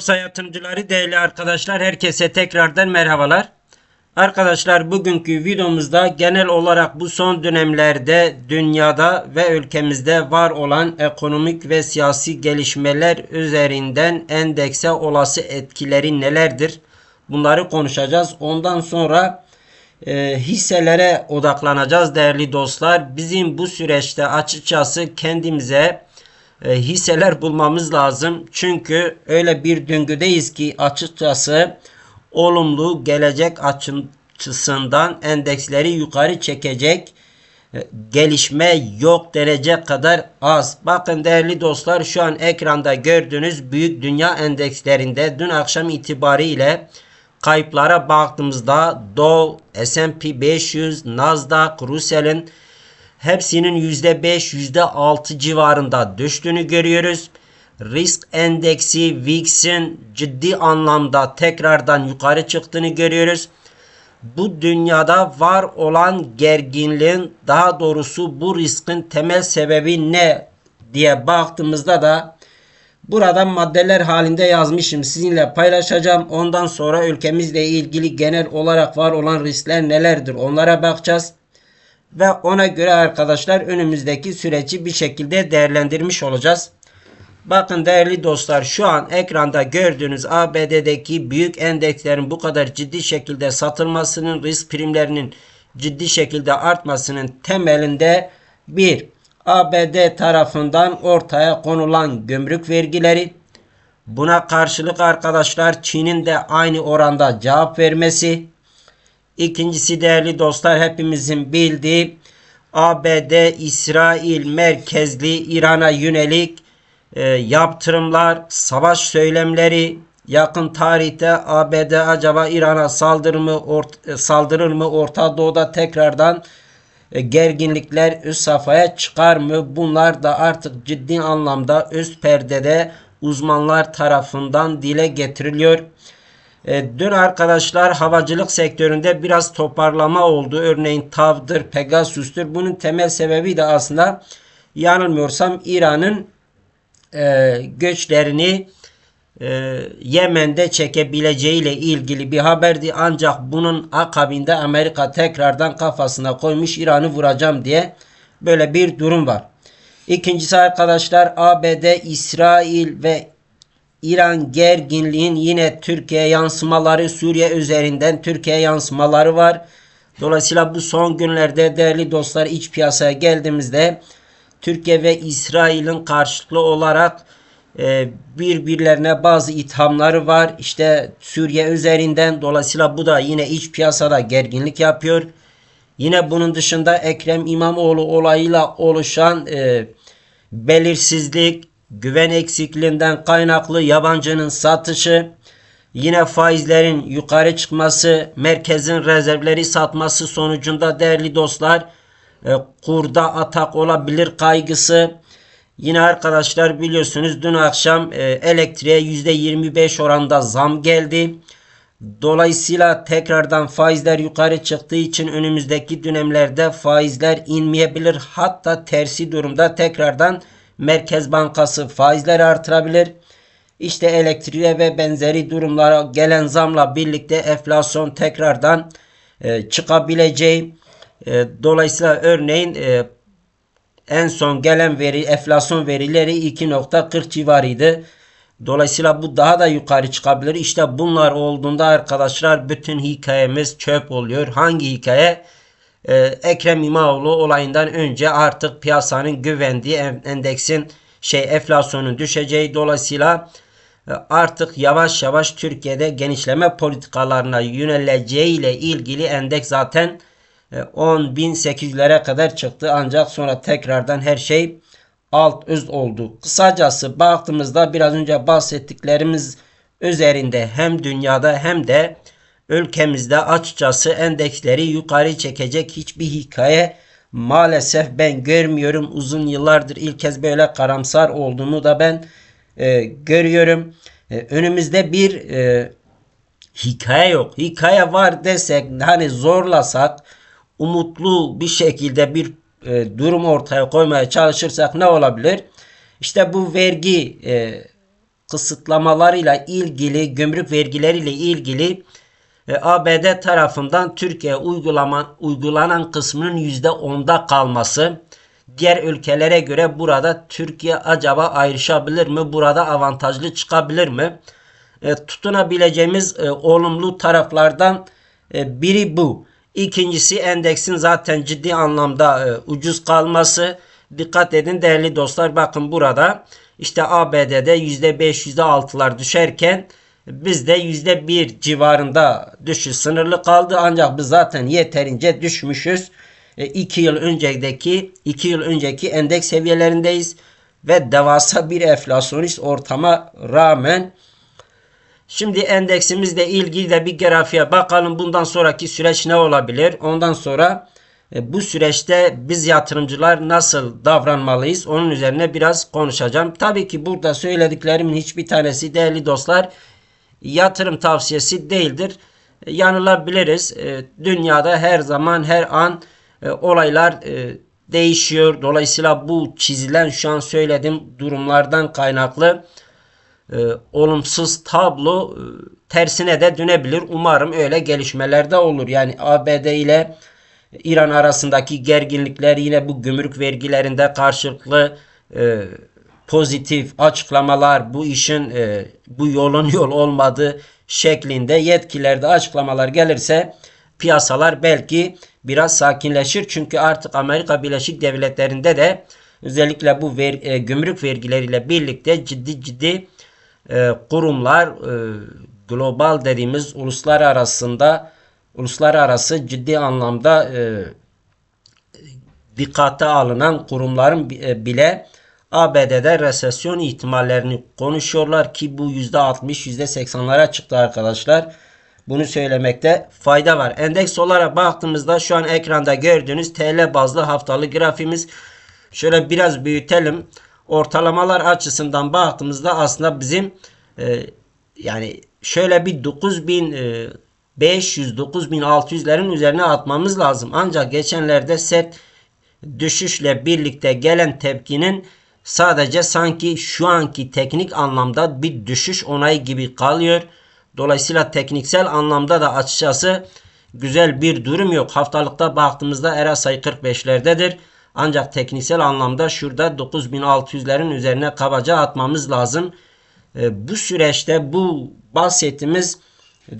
Borsa yatırımcıları değerli arkadaşlar herkese tekrardan merhabalar. Arkadaşlar bugünkü videomuzda genel olarak bu son dönemlerde dünyada ve ülkemizde var olan ekonomik ve siyasi gelişmeler üzerinden endekse olası etkileri nelerdir? Bunları konuşacağız. Ondan sonra e, hisselere odaklanacağız değerli dostlar. Bizim bu süreçte açıkçası kendimize hisseler bulmamız lazım. Çünkü öyle bir döngüdeyiz ki açıkçası olumlu gelecek açısından endeksleri yukarı çekecek e, gelişme yok derece kadar az. Bakın değerli dostlar şu an ekranda gördüğünüz büyük dünya endekslerinde dün akşam itibariyle kayıplara baktığımızda Dow, S&P 500, Nasdaq, Russell'in hepsinin %5, %6 civarında düştüğünü görüyoruz. Risk endeksi VIX'in ciddi anlamda tekrardan yukarı çıktığını görüyoruz. Bu dünyada var olan gerginliğin daha doğrusu bu riskin temel sebebi ne diye baktığımızda da burada maddeler halinde yazmışım. Sizinle paylaşacağım. Ondan sonra ülkemizle ilgili genel olarak var olan riskler nelerdir onlara bakacağız ve ona göre arkadaşlar önümüzdeki süreci bir şekilde değerlendirmiş olacağız. Bakın değerli dostlar şu an ekranda gördüğünüz ABD'deki büyük endekslerin bu kadar ciddi şekilde satılmasının risk primlerinin ciddi şekilde artmasının temelinde bir ABD tarafından ortaya konulan gümrük vergileri buna karşılık arkadaşlar Çin'in de aynı oranda cevap vermesi İkincisi değerli dostlar hepimizin bildiği ABD İsrail merkezli İran'a yönelik e, yaptırımlar, savaş söylemleri yakın tarihte ABD acaba İran'a saldırır mı, ort e, saldırır mı Orta Doğu'da tekrardan e, gerginlikler üst safhaya çıkar mı? Bunlar da artık ciddi anlamda üst perdede uzmanlar tarafından dile getiriliyor. E, dün arkadaşlar havacılık sektöründe biraz toparlama oldu. Örneğin TAV'dır, Pegasus'tur. Bunun temel sebebi de aslında yanılmıyorsam İran'ın e, göçlerini e, Yemen'de çekebileceğiyle ilgili bir haberdi. Ancak bunun akabinde Amerika tekrardan kafasına koymuş İran'ı vuracağım diye böyle bir durum var. İkincisi arkadaşlar ABD, İsrail ve İran gerginliğin yine Türkiye yansımaları Suriye üzerinden Türkiye yansımaları var. Dolayısıyla bu son günlerde değerli dostlar iç piyasaya geldiğimizde Türkiye ve İsrail'in karşılıklı olarak e, birbirlerine bazı ithamları var. İşte Suriye üzerinden dolayısıyla bu da yine iç piyasada gerginlik yapıyor. Yine bunun dışında Ekrem İmamoğlu olayıyla oluşan e, belirsizlik, güven eksikliğinden kaynaklı yabancının satışı, yine faizlerin yukarı çıkması, merkezin rezervleri satması sonucunda değerli dostlar e, kurda atak olabilir kaygısı. Yine arkadaşlar biliyorsunuz dün akşam e, elektriğe %25 oranda zam geldi. Dolayısıyla tekrardan faizler yukarı çıktığı için önümüzdeki dönemlerde faizler inmeyebilir. Hatta tersi durumda tekrardan Merkez Bankası faizleri artırabilir. İşte elektriğe ve benzeri durumlara gelen zamla birlikte enflasyon tekrardan e, çıkabileceği. E, dolayısıyla örneğin e, en son gelen veri enflasyon verileri 2.40 civarıydı. Dolayısıyla bu daha da yukarı çıkabilir. İşte bunlar olduğunda arkadaşlar bütün hikayemiz çöp oluyor. Hangi hikaye? Ee, Ekrem İmamoğlu olayından önce artık piyasanın güvendiği endeksin şey enflasyonun düşeceği dolayısıyla e, artık yavaş yavaş Türkiye'de genişleme politikalarına yöneleceği ile ilgili endeks zaten 10.800'lere e, kadar çıktı ancak sonra tekrardan her şey alt üst oldu. Kısacası baktığımızda biraz önce bahsettiklerimiz üzerinde hem dünyada hem de ülkemizde açıkçası endeksleri yukarı çekecek hiçbir hikaye maalesef ben görmüyorum. Uzun yıllardır ilk kez böyle karamsar olduğunu da ben e, görüyorum. E, önümüzde bir e, hikaye yok. Hikaye var desek hani zorlasak umutlu bir şekilde bir e, durum ortaya koymaya çalışırsak ne olabilir? İşte bu vergi e, kısıtlamalarıyla ilgili, gümrük vergileriyle ilgili e, ABD tarafından Türkiye uygulama, uygulanan kısmının %10'da kalması. Diğer ülkelere göre burada Türkiye acaba ayrışabilir mi? Burada avantajlı çıkabilir mi? E, tutunabileceğimiz e, olumlu taraflardan e, biri bu. İkincisi endeksin zaten ciddi anlamda e, ucuz kalması. Dikkat edin değerli dostlar bakın burada işte ABD'de %5 %6'lar düşerken bizde %1 civarında düşüş sınırlı kaldı. Ancak biz zaten yeterince düşmüşüz. 2 yıl önceki 2 yıl önceki endeks seviyelerindeyiz ve devasa bir enflasyonist ortama rağmen Şimdi endeksimizle ilgili de bir grafiğe bakalım. Bundan sonraki süreç ne olabilir? Ondan sonra e, bu süreçte biz yatırımcılar nasıl davranmalıyız? Onun üzerine biraz konuşacağım. Tabii ki burada söylediklerimin hiçbir tanesi değerli dostlar yatırım tavsiyesi değildir. E, yanılabiliriz. E, dünyada her zaman her an olaylar değişiyor. Dolayısıyla bu çizilen şu an söylediğim durumlardan kaynaklı e, olumsuz tablo e, tersine de dönebilir. Umarım öyle gelişmeler de olur. Yani ABD ile İran arasındaki gerginlikler yine bu gümrük vergilerinde karşılıklı e, pozitif açıklamalar bu işin e, bu yolun yol olmadığı şeklinde yetkililerde açıklamalar gelirse piyasalar belki biraz sakinleşir. Çünkü artık Amerika Birleşik Devletleri'nde de özellikle bu ver, e, gümrük vergileriyle birlikte ciddi ciddi e, kurumlar e, global dediğimiz uluslar arasında uluslararası ciddi anlamda e, dikkate alınan kurumların e, bile ABD'de resesyon ihtimallerini konuşuyorlar ki bu %60 %80'lara çıktı arkadaşlar. Bunu söylemekte fayda var. Endeks olarak baktığımızda şu an ekranda gördüğünüz TL bazlı haftalık grafimiz. Şöyle biraz büyütelim ortalamalar açısından baktığımızda aslında bizim e, yani şöyle bir 9500 9600'lerin üzerine atmamız lazım. Ancak geçenlerde sert düşüşle birlikte gelen tepkinin sadece sanki şu anki teknik anlamda bir düşüş onayı gibi kalıyor. Dolayısıyla tekniksel anlamda da açıkçası güzel bir durum yok. Haftalıkta baktığımızda RSI 45'lerdedir. Ancak teknisel anlamda şurada 9600'lerin üzerine kabaca atmamız lazım. E, bu süreçte bu bahsettiğimiz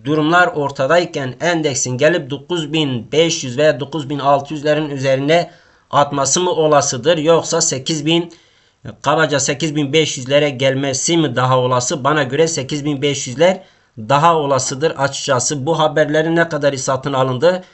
durumlar ortadayken endeksin gelip 9500 veya 9600'lerin üzerine atması mı olasıdır yoksa 8000 kabaca 8500'lere gelmesi mi daha olası? Bana göre 8500'ler daha olasıdır açıkçası. Bu haberlerin ne kadar satın alındı?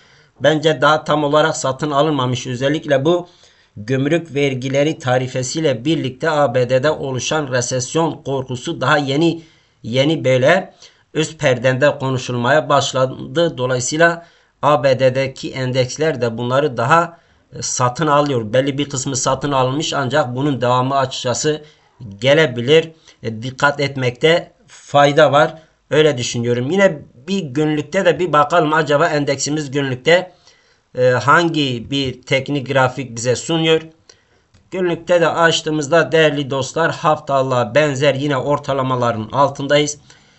Bence daha tam olarak satın alınmamış. Özellikle bu gümrük vergileri tarifesiyle birlikte ABD'de oluşan resesyon korkusu daha yeni yeni böyle üst perdende konuşulmaya başladı. Dolayısıyla ABD'deki endeksler de bunları daha satın alıyor. Belli bir kısmı satın alınmış ancak bunun devamı açıkçası gelebilir. E, dikkat etmekte fayda var. Öyle düşünüyorum. Yine bir günlükte de bir bakalım acaba endeksimiz günlükte e, hangi bir teknik grafik bize sunuyor. Günlükte de açtığımızda değerli dostlar haftalığa benzer yine ortalamaların altındayız.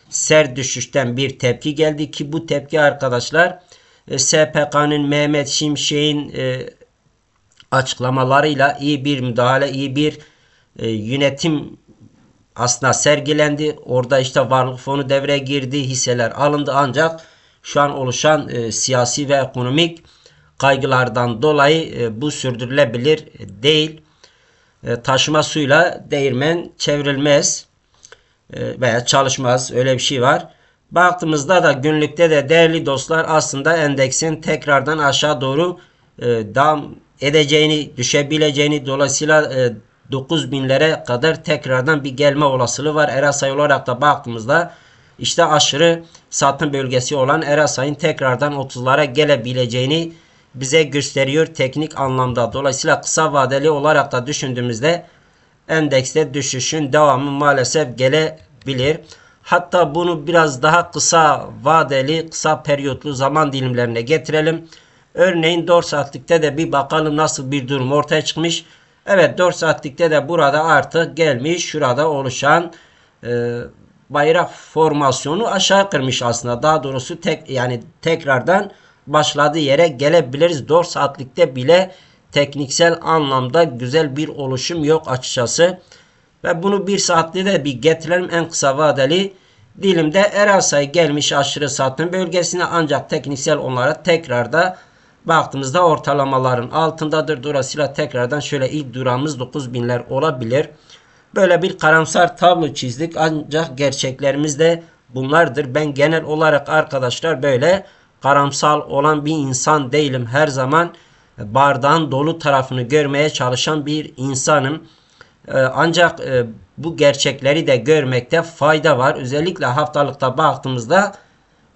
Sert düşüşten bir tepki geldi ki bu tepki arkadaşlar e, SPK'nın Mehmet Şimşek'in açıklamalarıyla iyi bir müdahale, iyi bir e, yönetim aslında sergilendi. Orada işte varlık fonu devreye girdi, hisseler alındı ancak şu an oluşan e, siyasi ve ekonomik kaygılardan dolayı e, bu sürdürülebilir değil. E, taşıma suyla değirmen çevrilmez e, veya çalışmaz öyle bir şey var. Baktığımızda da günlükte de değerli dostlar aslında endeksin tekrardan aşağı doğru e, devam edeceğini, düşebileceğini dolayısıyla e, 9000'lere kadar tekrardan bir gelme olasılığı var. Erasay olarak da baktığımızda işte aşırı satın bölgesi olan Erasay'ın tekrardan 30'lara gelebileceğini bize gösteriyor teknik anlamda. Dolayısıyla kısa vadeli olarak da düşündüğümüzde endekste düşüşün devamı maalesef gelebilir. Hatta bunu biraz daha kısa vadeli, kısa periyotlu zaman dilimlerine getirelim. Örneğin 4 saatlikte de bir bakalım nasıl bir durum ortaya çıkmış. Evet 4 saatlikte de burada artık gelmiş şurada oluşan e, bayrak formasyonu aşağı kırmış aslında. Daha doğrusu tek yani tekrardan başladığı yere gelebiliriz. 4 saatlikte bile tekniksel anlamda güzel bir oluşum yok açıkçası. Ve bunu bir saatte de bir getirelim en kısa vadeli dilimde Erasay gelmiş aşırı satın bölgesine ancak tekniksel onlara tekrar da baktığımızda ortalamaların altındadır. Dolayısıyla tekrardan şöyle ilk durağımız 9000'ler olabilir. Böyle bir karamsar tablo çizdik ancak gerçeklerimiz de bunlardır. Ben genel olarak arkadaşlar böyle karamsal olan bir insan değilim. Her zaman bardağın dolu tarafını görmeye çalışan bir insanım. Ee, ancak e, bu gerçekleri de görmekte fayda var. Özellikle haftalıkta baktığımızda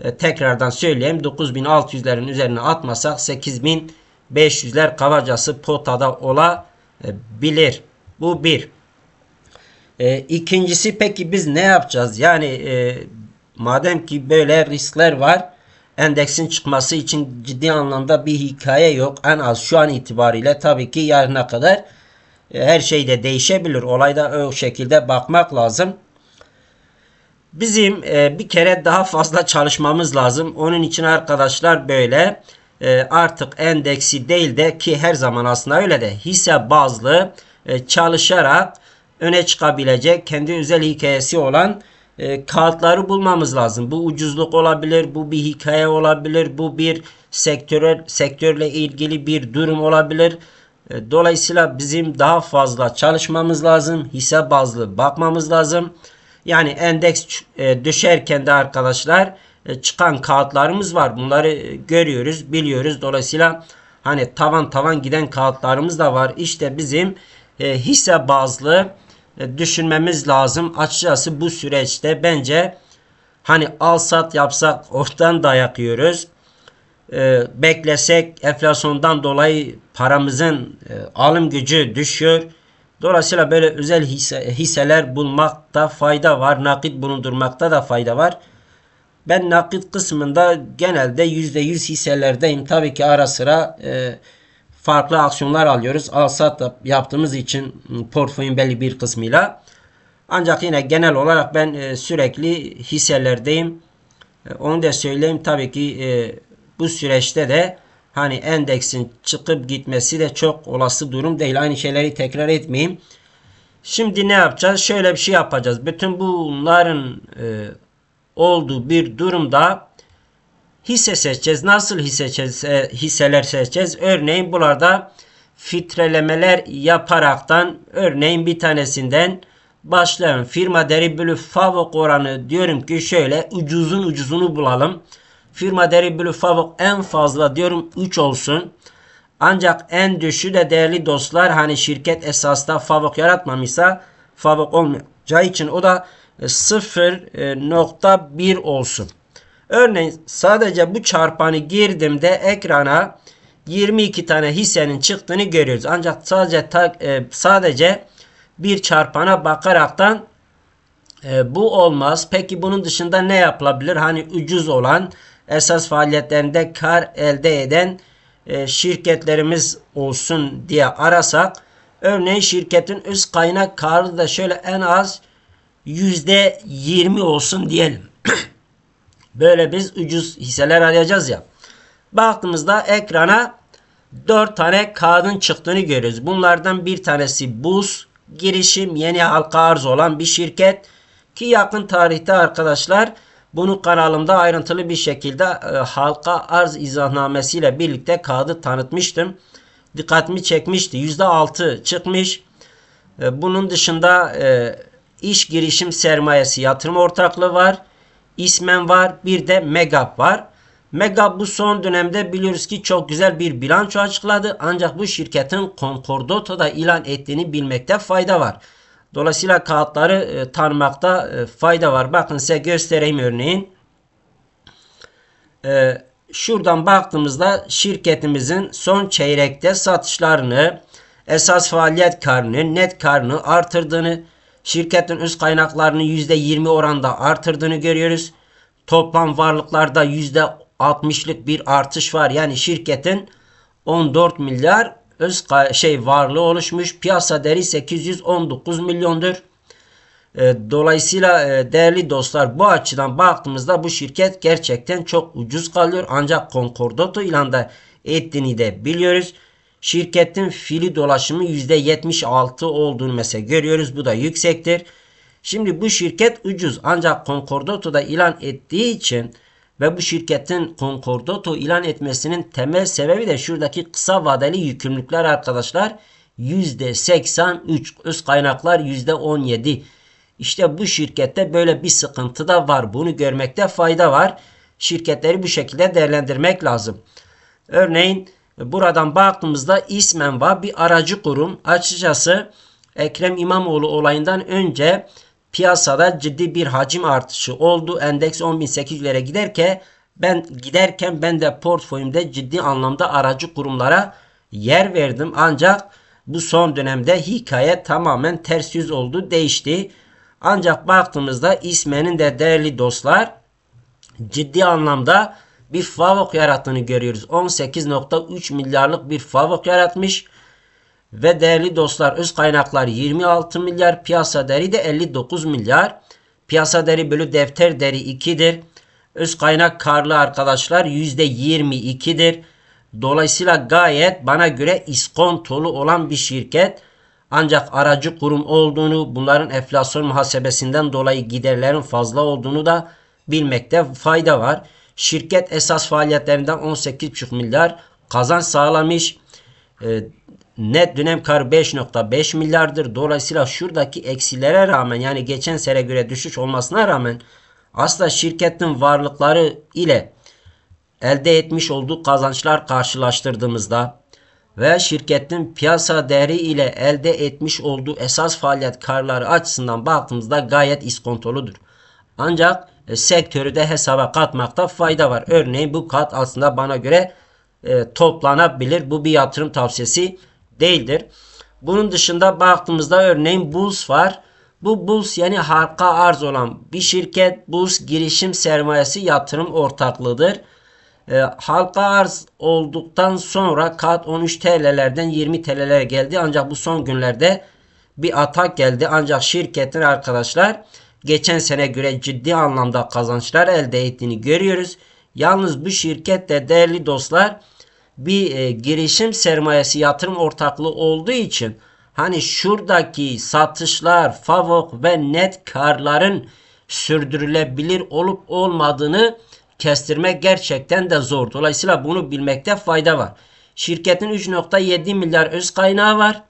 e, tekrardan söyleyeyim 9600'lerin üzerine atmasak 8500'ler kavacası potada olabilir. Bu bir. E, ikincisi peki biz ne yapacağız? Yani e, madem ki böyle riskler var endeksin çıkması için ciddi anlamda bir hikaye yok. En az şu an itibariyle tabii ki yarına kadar e, her şey de değişebilir. Olayda o şekilde bakmak lazım. Bizim e, bir kere daha fazla çalışmamız lazım. Onun için arkadaşlar böyle e, artık endeksi değil de ki her zaman aslında öyle de hisse bazlı e, çalışarak öne çıkabilecek kendi özel hikayesi olan e, kağıtları bulmamız lazım. Bu ucuzluk olabilir, bu bir hikaye olabilir, bu bir sektör sektörle ilgili bir durum olabilir. E, dolayısıyla bizim daha fazla çalışmamız lazım. Hisse bazlı bakmamız lazım. Yani endeks e, düşerken de arkadaşlar e, çıkan kağıtlarımız var. Bunları e, görüyoruz, biliyoruz. Dolayısıyla hani tavan tavan giden kağıtlarımız da var. İşte bizim hisse bazlı düşünmemiz lazım. Açıkçası bu süreçte bence hani al sat yapsak ortadan dayak yiyoruz. Beklesek enflasyondan dolayı paramızın alım gücü düşüyor. Dolayısıyla böyle özel hisse, hisseler bulmakta fayda var. Nakit bulundurmakta da fayda var. Ben nakit kısmında genelde %100 hisselerdeyim. Tabii ki ara sıra e, farklı aksiyonlar alıyoruz. Al sat yaptığımız için portföyün belli bir kısmıyla. Ancak yine genel olarak ben e, sürekli hisselerdeyim. E, onu da söyleyeyim tabii ki e, bu süreçte de hani endeksin çıkıp gitmesi de çok olası durum değil. Aynı şeyleri tekrar etmeyeyim. Şimdi ne yapacağız? Şöyle bir şey yapacağız. Bütün bunların e, olduğu bir durumda hisse seçeceğiz. Nasıl hisse e, hisseler seçeceğiz? Örneğin burada filtrelemeler yaparaktan örneğin bir tanesinden başlayalım. Firma deri bölü favok oranı diyorum ki şöyle ucuzun ucuzunu bulalım. Firma deri bölü favok en fazla diyorum 3 olsun. Ancak en düşü de değerli dostlar hani şirket esasda favok yaratmamışsa favok olmayacağı için o da 0.1 e, olsun. Örneğin sadece bu çarpanı girdiğimde ekrana 22 tane hissenin çıktığını görüyoruz. Ancak sadece e, sadece bir çarpana bakaraktan e, bu olmaz. Peki bunun dışında ne yapılabilir? Hani ucuz olan esas faaliyetlerinde kar elde eden e, şirketlerimiz olsun diye arasak örneğin şirketin üst kaynak karı da şöyle en az %20 olsun diyelim. Böyle biz ucuz hisseler arayacağız ya. Baktığımızda ekrana 4 tane kağıdın çıktığını görüyoruz. Bunlardan bir tanesi BUS girişim yeni halka arz olan bir şirket ki yakın tarihte arkadaşlar bunu kanalımda ayrıntılı bir şekilde e, halka arz izahnamesiyle birlikte kağıdı tanıtmıştım. Dikkatimi çekmişti. %6 çıkmış. E, bunun dışında e, iş girişim sermayesi yatırım ortaklığı var. İsmen var. Bir de Megap var. Megap bu son dönemde biliyoruz ki çok güzel bir bilanço açıkladı. Ancak bu şirketin Concordoto'da ilan ettiğini bilmekte fayda var. Dolayısıyla kağıtları e, tanımakta e, fayda var. Bakın size göstereyim örneğin. E, şuradan baktığımızda şirketimizin son çeyrekte satışlarını, esas faaliyet karını, net karını artırdığını, şirketin üst kaynaklarını %20 oranda artırdığını görüyoruz. Toplam varlıklarda %60'lık bir artış var. Yani şirketin 14 milyar öz şey varlığı oluşmuş. Piyasa değeri 819 milyondur. E, dolayısıyla e, değerli dostlar bu açıdan baktığımızda bu şirket gerçekten çok ucuz kalıyor. Ancak Concordato ile de ettiğini de biliyoruz. Şirketin fili dolaşımı %76 olduğunu mesela görüyoruz. Bu da yüksektir. Şimdi bu şirket ucuz ancak Concordato'da ilan ettiği için ve bu şirketin Concordato ilan etmesinin temel sebebi de şuradaki kısa vadeli yükümlülükler arkadaşlar. %83 öz kaynaklar %17. İşte bu şirkette böyle bir sıkıntı da var. Bunu görmekte fayda var. Şirketleri bu şekilde değerlendirmek lazım. Örneğin buradan baktığımızda ismen var bir aracı kurum. Açıkçası Ekrem İmamoğlu olayından önce piyasada ciddi bir hacim artışı oldu. Endeks 10.800'lere giderken ben giderken ben de portföyümde ciddi anlamda aracı kurumlara yer verdim. Ancak bu son dönemde hikaye tamamen ters yüz oldu, değişti. Ancak baktığımızda ismenin de değerli dostlar ciddi anlamda bir favok yarattığını görüyoruz. 18.3 milyarlık bir favok yaratmış. Ve değerli dostlar öz kaynaklar 26 milyar, piyasa değeri de 59 milyar. Piyasa değeri bölü defter değeri 2'dir. Öz kaynak karlı arkadaşlar %22'dir. Dolayısıyla gayet bana göre iskontolu olan bir şirket. Ancak aracı kurum olduğunu, bunların enflasyon muhasebesinden dolayı giderlerin fazla olduğunu da bilmekte fayda var. Şirket esas faaliyetlerinden 18,5 milyar kazanç sağlamış. Net dönem kar 5.5 milyardır. Dolayısıyla şuradaki eksilere rağmen yani geçen sene göre düşüş olmasına rağmen aslında şirketin varlıkları ile elde etmiş olduğu kazançlar karşılaştırdığımızda ve şirketin piyasa değeri ile elde etmiş olduğu esas faaliyet karları açısından baktığımızda gayet iskontoludur. Ancak e, sektörü de hesaba katmakta fayda var. Örneğin bu kat aslında bana göre e, toplanabilir. Bu bir yatırım tavsiyesi değildir. Bunun dışında baktığımızda örneğin Bulls var. Bu Bulls yani halka arz olan bir şirket. Bulls girişim sermayesi yatırım ortaklığıdır. E, halka arz olduktan sonra kat 13 TL'lerden 20 TL'lere geldi. Ancak bu son günlerde bir atak geldi. Ancak şirketin arkadaşlar geçen sene göre ciddi anlamda kazançlar elde ettiğini görüyoruz. Yalnız bu şirket de değerli dostlar bir e, girişim sermayesi yatırım ortaklığı olduğu için hani şuradaki satışlar, favok ve net karların sürdürülebilir olup olmadığını kestirmek gerçekten de zor. Dolayısıyla bunu bilmekte fayda var. Şirketin 3.7 milyar öz kaynağı var.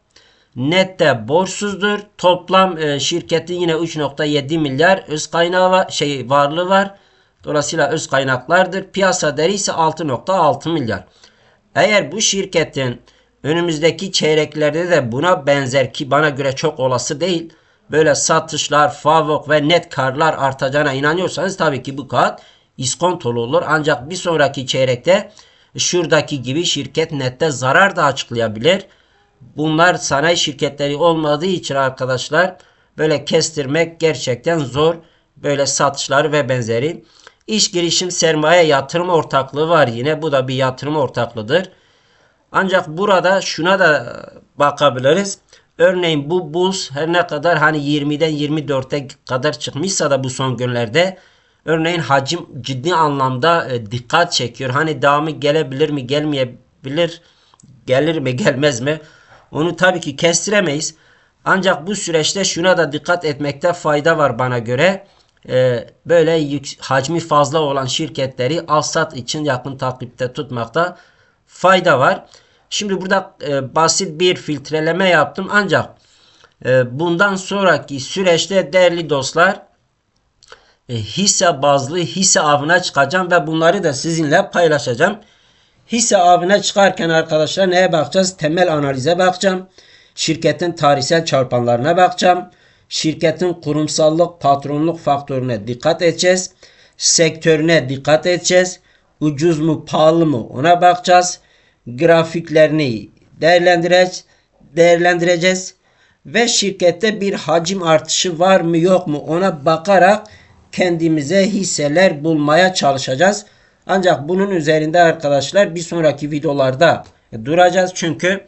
Nette borçsuzdur. Toplam e, şirketin yine 3.7 milyar öz kaynağı var, şey varlığı var. Dolayısıyla öz kaynaklardır. Piyasa değeri ise 6.6 milyar. Eğer bu şirketin önümüzdeki çeyreklerde de buna benzer ki bana göre çok olası değil. Böyle satışlar, favok ve net karlar artacağına inanıyorsanız tabii ki bu kat iskontolu olur. Ancak bir sonraki çeyrekte şuradaki gibi şirket nette zarar da açıklayabilir. Bunlar sanayi şirketleri olmadığı için arkadaşlar böyle kestirmek gerçekten zor. Böyle satışları ve benzeri. İş girişim sermaye yatırım ortaklığı var yine. Bu da bir yatırım ortaklığıdır. Ancak burada şuna da bakabiliriz. Örneğin bu buz her ne kadar hani 20'den 24'e kadar çıkmışsa da bu son günlerde örneğin hacim ciddi anlamda e, dikkat çekiyor. Hani devamı gelebilir mi gelmeyebilir gelir mi gelmez mi onu tabii ki kestiremeyiz. Ancak bu süreçte şuna da dikkat etmekte fayda var bana göre e, böyle hacmi fazla olan şirketleri alsat için yakın takipte tutmakta fayda var. Şimdi burada e, basit bir filtreleme yaptım ancak e, bundan sonraki süreçte değerli dostlar e, hisse bazlı hisse avına çıkacağım ve bunları da sizinle paylaşacağım. Hisse avına çıkarken arkadaşlar neye bakacağız? Temel analize bakacağım. Şirketin tarihsel çarpanlarına bakacağım şirketin kurumsallık, patronluk faktörüne dikkat edeceğiz. Sektörüne dikkat edeceğiz. Ucuz mu, pahalı mı ona bakacağız. Grafiklerini değerlendireceğiz. değerlendireceğiz. Ve şirkette bir hacim artışı var mı yok mu ona bakarak kendimize hisseler bulmaya çalışacağız. Ancak bunun üzerinde arkadaşlar bir sonraki videolarda duracağız. Çünkü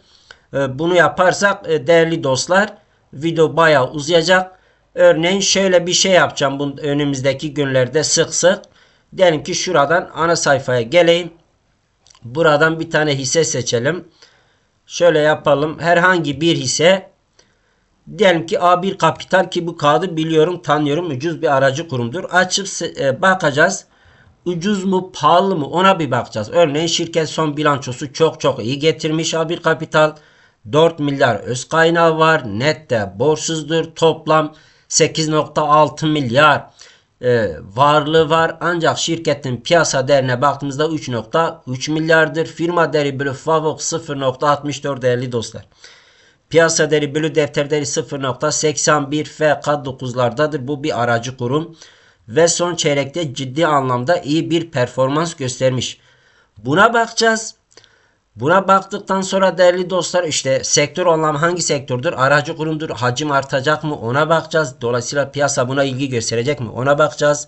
e, bunu yaparsak e, değerli dostlar video bayağı uzayacak. Örneğin şöyle bir şey yapacağım bu önümüzdeki günlerde sık sık. Diyelim ki şuradan ana sayfaya geleyim. Buradan bir tane hisse seçelim. Şöyle yapalım. Herhangi bir hisse diyelim ki A1 Kapital ki bu kağıdı biliyorum, tanıyorum. Ucuz bir aracı kurumdur. Açıp e, bakacağız. Ucuz mu, pahalı mı ona bir bakacağız. Örneğin şirket son bilançosu çok çok iyi getirmiş A1 Kapital. 4 milyar öz kaynağı var. Nette borçsuzdur. Toplam 8.6 milyar e, varlığı var. Ancak şirketin piyasa değerine baktığımızda 3.3 milyardır. Firma değeri bölü FAVÖK 0.64 değerli dostlar. Piyasa değeri bölü defter değeri 0.81 FK9'lardadır. Bu bir aracı kurum. Ve son çeyrekte ciddi anlamda iyi bir performans göstermiş. Buna bakacağız. Buna baktıktan sonra değerli dostlar işte sektör anlamı hangi sektördür? Aracı kurumdur. Hacim artacak mı? Ona bakacağız. Dolayısıyla piyasa buna ilgi gösterecek mi? Ona bakacağız.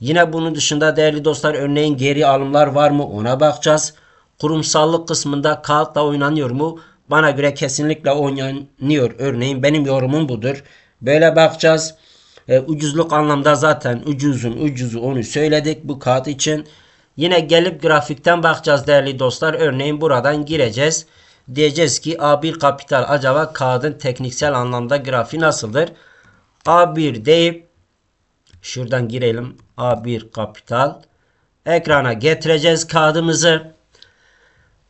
Yine bunun dışında değerli dostlar örneğin geri alımlar var mı? Ona bakacağız. Kurumsallık kısmında kağıtla oynanıyor mu? Bana göre kesinlikle oynanıyor. Örneğin benim yorumum budur. Böyle bakacağız. E, ucuzluk anlamda zaten ucuzun ucuzu onu söyledik bu kağıt için. Yine gelip grafikten bakacağız değerli dostlar. Örneğin buradan gireceğiz. Diyeceğiz ki A1 kapital acaba kağıdın tekniksel anlamda grafiği nasıldır? A1 deyip şuradan girelim. A1 kapital. Ekrana getireceğiz kağıdımızı.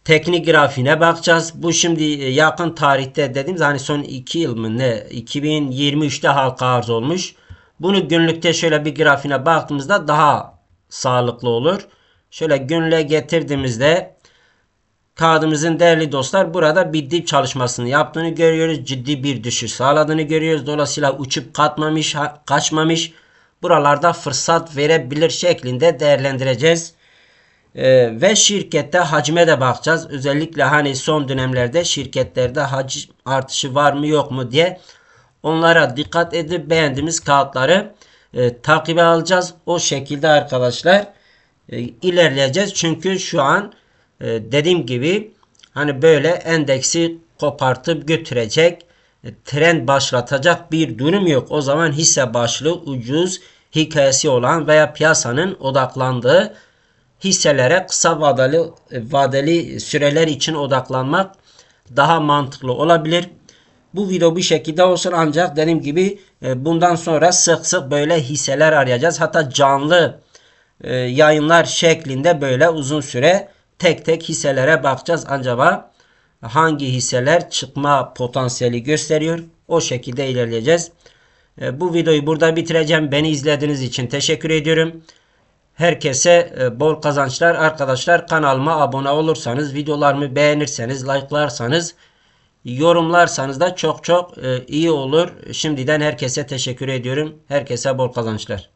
Teknik grafiğine bakacağız. Bu şimdi yakın tarihte dediğimiz hani son 2 yıl mı ne 2023'te halka arz olmuş. Bunu günlükte şöyle bir grafiğine baktığımızda daha sağlıklı olur. Şöyle günlüğe getirdiğimizde kağıdımızın değerli dostlar burada bir dip çalışmasını yaptığını görüyoruz. Ciddi bir düşüş sağladığını görüyoruz. Dolayısıyla uçup katmamış, kaçmamış. Buralarda fırsat verebilir şeklinde değerlendireceğiz. Ee, ve şirkette hacme de bakacağız. Özellikle hani son dönemlerde şirketlerde hacim artışı var mı yok mu diye onlara dikkat edip beğendiğimiz kağıtları e, takibe alacağız. O şekilde arkadaşlar e, ilerleyeceğiz. Çünkü şu an e, dediğim gibi hani böyle endeksi kopartıp götürecek e, trend başlatacak bir durum yok. O zaman hisse başlı ucuz hikayesi olan veya piyasanın odaklandığı hisselere kısa vadeli vadeli süreler için odaklanmak daha mantıklı olabilir. Bu video bu şekilde olsun ancak dediğim gibi bundan sonra sık sık böyle hisseler arayacağız. Hatta canlı e, yayınlar şeklinde böyle uzun süre tek tek hisselere bakacağız. Acaba hangi hisseler çıkma potansiyeli gösteriyor? O şekilde ilerleyeceğiz. E, bu videoyu burada bitireceğim. Beni izlediğiniz için teşekkür ediyorum. Herkese e, bol kazançlar arkadaşlar. Kanalıma abone olursanız, videolarımı beğenirseniz, like'larsanız, yorumlarsanız da çok çok iyi olur. Şimdiden herkese teşekkür ediyorum. Herkese bol kazançlar.